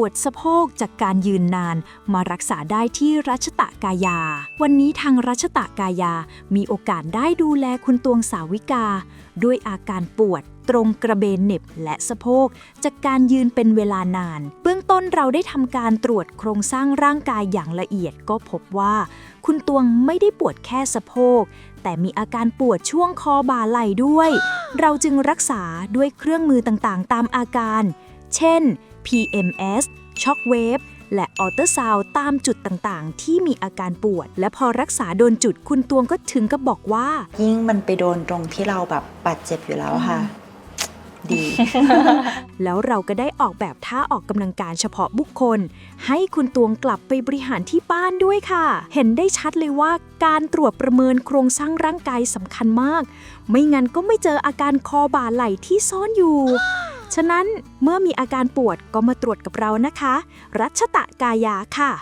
ปวดสะโพกจากการยืนนานมารักษาได้ที่รัชตะกายา วันนี้ทางรัชตะกายามีโอกาสได้ดูแลคุณตวงสาวิกา ด้วยอาการปวดตรงกระเบนเหน็บและสะโพกจากการยืนเป็นเวลานาน เบื้องต้นเราได้ทำการตรวจโครงสร้างร่างกายอย่างละเอียดก็พบว่า คุณตวงไม่ได้ปวดแค่สะโพก แต่มีอาการปวดช่วงคอบ่าไหล่ด้วย เราจึงรักษาด้วยเครื่องมือต่างๆ ตามอาการ เช่น PMS Shockwave และอัลเตอร์ซาวตามจุดต่างๆ ที่มีอาการปวด และพอรักษาโดนจุดคุณตวงก็ถึงกับบอกว่า ยิ่งมันไปโดนตรงที่เราแบบบาดเจ็บอยู่แล้วค่ะ ดี แล้วเราก็ได้ออกแบบท่าออกกำลังกายเฉพาะบุคคล ให้คุณตวงกลับไปบริหารที่บ้านด้วยค่ะ เห็นได้ชัดเลยว่าการตรวจประเมินโครงสร้างร่างกายสำคัญมาก ไม่งั้นก็ไม่เจออาการคอบ่าไหล่ที่ซ่อนอยู่ ฉะนั้นเมื่อมีอาการปวดก็มาตรวจกับเรานะคะ รัชตะกายาค่ะ